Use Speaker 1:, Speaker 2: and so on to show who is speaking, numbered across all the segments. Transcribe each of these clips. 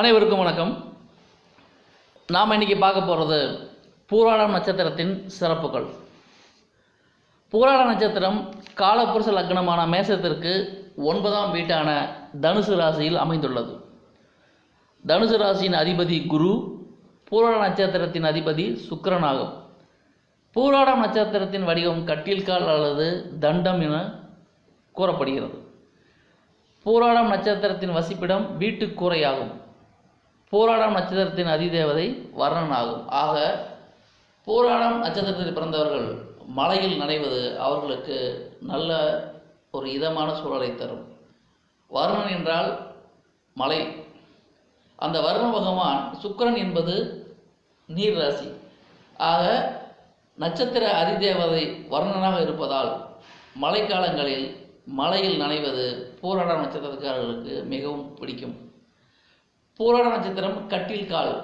Speaker 1: அனைவருக்கும் வணக்கம். நாம் இன்னைக்கு பார்க்க போகிறது பூராடம் நட்சத்திரத்தின் சிறப்புகள். பூராட நட்சத்திரம் காலப்புருஷ லக்னமான மேசத்திற்கு ஒன்பதாம் வீட்டான தனுசு ராசியில் அமைந்துள்ளது. தனுசு ராசியின் அதிபதி குரு பூராட நட்சத்திரத்தின் அதிபதி சுக்கிரன் ஆகும் பூராடம் நட்சத்திரத்தின் வடிவம் கட்டில்கால் அல்லது தண்டம் என கூறப்படுகிறது. பூராடம் நட்சத்திரத்தின் வசிப்பிடம் வீட்டுக்கூரையாகும் பூராடம் நட்சத்திரத்தின் அதிதேவதை வர்ணன் ஆகும் ஆக பூராடம் நட்சத்திரத்தில் பிறந்தவர்கள் மலையில் நனைவது அவர்களுக்கு நல்ல ஒரு இதமான சூழலை தரும். வர்ணன் என்றால் மலை. அந்த வருண பகவான் சுக்கிரன் என்பது நீர் ராசி. ஆக நட்சத்திர அதிதேவதை வர்ணனாக இருப்பதால் மழைக்காலங்களில் மலையில் நனைவது பூராட நட்சத்திரக்காரர்களுக்கு மிகவும் பிடிக்கும். பூராட நட்சத்திரம் கட்டில் கால்.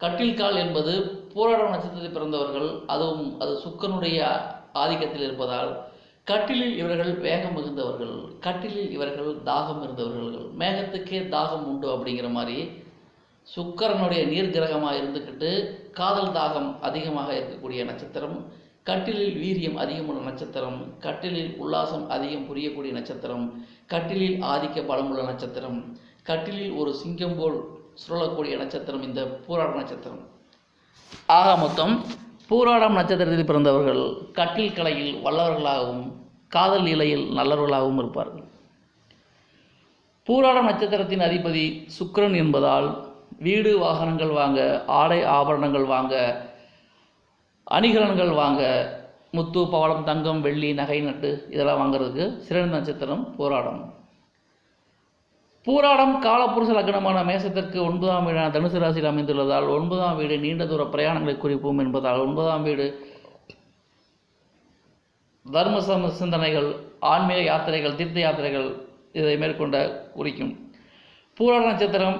Speaker 1: கட்டில் கால் என்பது பூராட நட்சத்திரத்தில் பிறந்தவர்கள் அதுவும் அது சுக்கனுடைய ஆதிக்கத்தில் இருப்பதால் கட்டிலில் இவர்கள் வேகம் மிகுந்தவர்கள் கட்டிலில் இவர்கள் தாகம் இருந்தவர்கள் மேகத்துக்கே தாகம் உண்டு அப்படிங்கிற மாதிரி சுக்கரனுடைய நீர் கிரகமாக இருந்துக்கிட்டு காதல் தாகம் அதிகமாக இருக்கக்கூடிய நட்சத்திரம் கட்டிலில் வீரியம் அதிகமுள்ள நட்சத்திரம் கட்டிலில் உல்லாசம் அதிகம் புரியக்கூடிய நட்சத்திரம் கட்டிலில் ஆதிக்க பலமுள்ள நட்சத்திரம் கட்டிலில் ஒரு சிங்கம் போல் சுழலக்கூடிய நட்சத்திரம் இந்த பூராட நட்சத்திரம். ஆக மொத்தம் பூராடம் நட்சத்திரத்தில் பிறந்தவர்கள் கட்டில் கலையில் வல்லவர்களாகவும் காதல் நிலையில் நல்லவர்களாகவும் இருப்பார்கள். பூராடம் நட்சத்திரத்தின் அதிபதி சுக்ரன் என்பதால் வீடு வாகனங்கள் வாங்க ஆடை ஆபரணங்கள் வாங்க அணிகலன்கள் வாங்க முத்து பவளம் தங்கம் வெள்ளி நகை நட்டு இதெல்லாம் வாங்குறதுக்கு சிறந்த நட்சத்திரம் போராடணும் பூராடம் காலப்புருஷ லக்னமான மேசத்திற்கு ஒன்பதாம் வீடான தனுசு ராசியில் அமைந்துள்ளதால் ஒன்பதாம் வீடு நீண்ட தூர பிரயாணங்களை குறிப்போம் என்பதால் ஒன்பதாம் வீடு தர்ம சம சிந்தனைகள் ஆன்மீக யாத்திரைகள் தீர்த்த யாத்திரைகள் இதை மேற்கொண்ட குறிக்கும். பூராட நட்சத்திரம்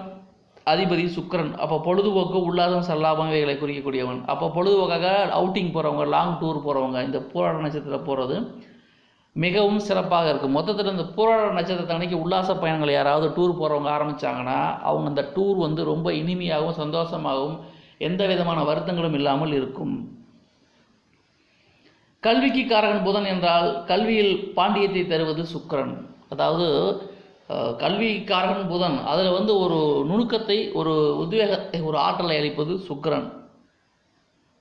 Speaker 1: அதிபதி சுக்கிரன். அப்போ பொழுதுபோக்கு உல்லாசம் சல்லாபம் இவைகளை குறிக்கக்கூடியவன். அப்போ பொழுதுபோக்காக அவுட்டிங் போகிறவங்க லாங் டூர் போகிறவங்க இந்த பூராட நட்சத்திரம் போகிறது மிகவும் சிறப்பாக இருக்கும். மொத்தத்தில் இந்த பூராட நட்சத்திரத்தை அன்னைக்கு உல்லாச பயணங்கள் யாராவது டூர் போகிறவங்க ஆரம்பித்தாங்கன்னா அவங்க அந்த டூர் வந்து ரொம்ப இனிமையாகவும் சந்தோஷமாகவும் எந்த விதமான வருத்தங்களும் இல்லாமல் இருக்கும். கல்விக்கு காரகன் புதன் என்றால் கல்வியில் பாண்டியத்தை தருவது சுக்கரன். அதாவது கல்வி காரகன் புதன். அதில் வந்து ஒரு நுணுக்கத்தை ஒரு உத்வேகத்தை ஒரு ஆற்றலை அளிப்பது சுக்கரன்.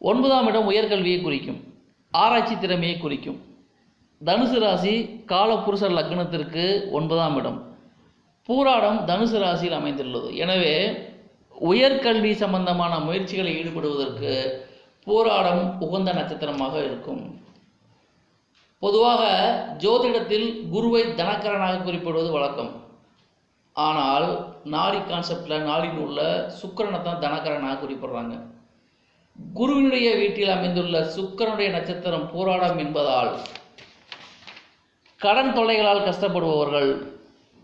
Speaker 1: ஒன்பதாம் இடம் உயர்கல்வியை குறிக்கும். ஆராய்ச்சி திறமையை குறிக்கும். தனுசு ராசி காலப்புருஷர் லக்னத்திற்கு ஒன்பதாம் இடம். பூராடம் தனுசு ராசியில் அமைந்துள்ளது. எனவே உயர்கல்வி சம்பந்தமான முயற்சிகளில் ஈடுபடுவதற்கு பூராடம் உகந்த நட்சத்திரமாக இருக்கும். பொதுவாக ஜோதிடத்தில் குருவை தனக்கரனாக குறிப்பிடுவது வழக்கம். ஆனால் நாடி கான்செப்டில் நாடி நூலில் சுக்கரனை தான் தனக்கரனாக குறிப்பிடுறாங்க. குருவினுடைய வீட்டில் அமைந்துள்ள சுக்கரனுடைய நட்சத்திரம் போராடம் என்பதால் கடன் தொல்லைகளால் கஷ்டப்படுபவர்கள்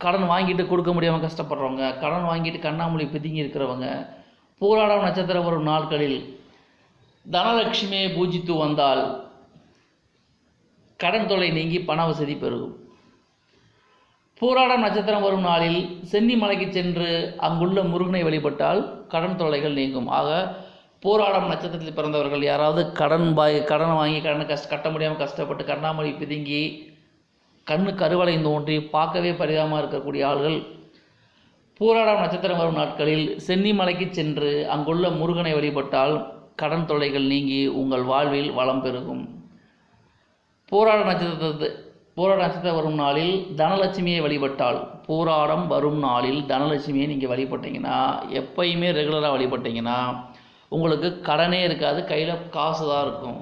Speaker 1: கடன் வாங்கிட்டு கொடுக்க முடியாமல் கஷ்டப்படுறவங்க கடன் வாங்கிட்டு கண்ணாமூலி பிதுங்கி இருக்கிறவங்க பூராடம் நட்சத்திரம் வரும் நாட்களில் தனலட்சுமியை பூஜித்து வந்தால் கடன் தொல்லை நீங்கி பண வசதி பெருகும். போராடம் நட்சத்திரம் வரும் நாளில் சென்னி மலைக்கு சென்று அங்குள்ள முருகனை வழிபட்டால் கடன் தொல்லைகள் நீங்கும். ஆக போராடம் நட்சத்திரத்தில் பிறந்தவர்கள் யாராவது கடன் பாய் கடன் வாங்கி கடன் கஷ்ட கட்ட முடியாமல் கஷ்டப்பட்டு கண்ணாமொழி பிதுங்கி கண்ணு கருவளை தோன்றி பார்க்கவே பரிதாபமாக இருக்கக்கூடிய ஆள்கள் பூராடம் நட்சத்திரம் வரும் நாட்களில் சென்னிமலைக்கு சென்று அங்குள்ள முருகனை வழிபட்டால் கடன் தொல்லைகள் நீங்கி உங்கள் வாழ்வில் வளம் பெருகும். பூராட நட்சத்திரத்தை பூராட நட்சத்திரம் வரும் நாளில் தனலட்சுமியை வழிபட்டால் பூராடம் வரும் நாளில் தனலட்சுமியை நீங்கள் வழிபட்டீங்கன்னா எப்பயுமே ரெகுலராக வழிபட்டீங்கன்னா உங்களுக்கு கடனே இருக்காது கையில் காசு தான் இருக்கும்.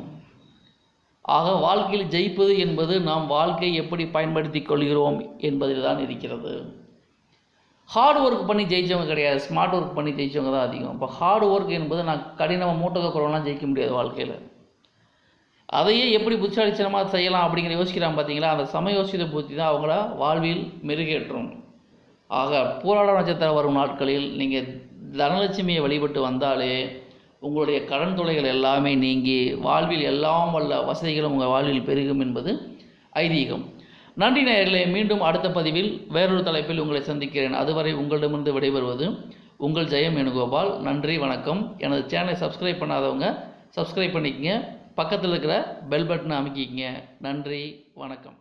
Speaker 1: ஆக வாழ்க்கையில் ஜெயிப்பது என்பது நாம் வாழ்க்கையை எப்படி பயன்படுத்தி கொள்கிறோம் என்பதில் தான் இருக்கிறது. ஹார்ட் ஒர்க் பண்ணி ஜெயித்தவங்க கிடையாது. ஸ்மார்ட் ஒர்க் பண்ணி ஜெயித்தவங்க தான் அதிகம். இப்போ ஹார்ட் ஒர்க் என்பது நான் கடினமாக மூட்டக குறவெல்லாம் ஜெயிக்க முடியாது வாழ்க்கையில். அதையே எப்படி புத்திசாலித்தனமாக செய்யலாம் அப்படிங்கிற யோசிக்கிறான் பார்த்தீங்களா? அந்த சமயோசித புத்தி தான் அவங்கள வாழ்வில் மெருகேற்றும். ஆக பூராட நட்சத்திரம் வரும் நாட்களில் நீங்கள் தனலட்சுமியை வழிபட்டு வந்தாலே உங்களுடைய கடன் தொலைகள் எல்லாமே நீங்கி வாழ்வில் எல்லாம் வல்ல வசதிகளும் உங்கள் வாழ்வில் பெருகும் என்பது ஐதீகம். நன்றி நேயர்களே மீண்டும் அடுத்த பதிவில் வேறொரு தலைப்பில் உங்களை சந்திக்கிறேன். அதுவரை உங்களிடமிருந்து விடைபெறுவது உங்கள் ஜெயம் வேணுகோபால். நன்றி வணக்கம். எனது சேனலை சப்ஸ்கிரைப் பண்ணாதவங்க சப்ஸ்கிரைப் பண்ணிக்கங்க. பக்கத்தில் இருக்கிற பெல் பட்டனை அமைக்கிங்க நன்றி வணக்கம்.